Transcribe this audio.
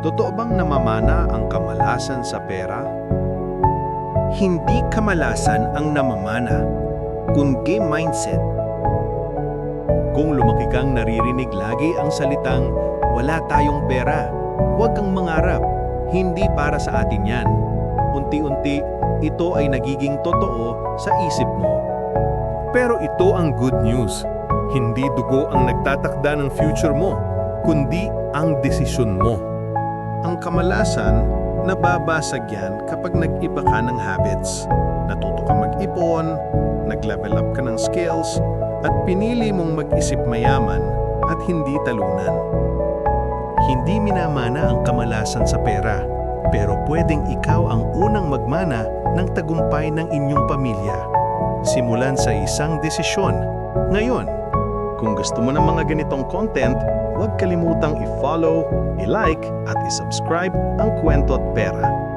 Totoo bang namamana ang kamalasan sa pera? Hindi kamalasan ang namamana, kundi mindset. Kung lumaki kang naririnig lagi ang salitang, wala tayong pera, huwag kang mangarap, hindi para sa atin yan. Unti-unti, ito ay nagiging totoo sa isip mo. Pero ito ang good news. Hindi dugo ang nagtatakda ng future mo, kundi ang desisyon mo. Kamalasan, nababasag yan kapag nag-iba ka ng habits. Natuto ka mag-ipon, nag-level up ka ng skills, at pinili mong mag-isip mayaman at hindi talunan. Hindi minamana ang kamalasan sa pera, pero pwedeng ikaw ang unang magmana ng tagumpay ng inyong pamilya. Simulan sa isang desisyon. Ngayon, kung gusto mo ng mga ganitong content, huwag kalimutang i-follow, i-like at i-subscribe ang Kwento at Pera.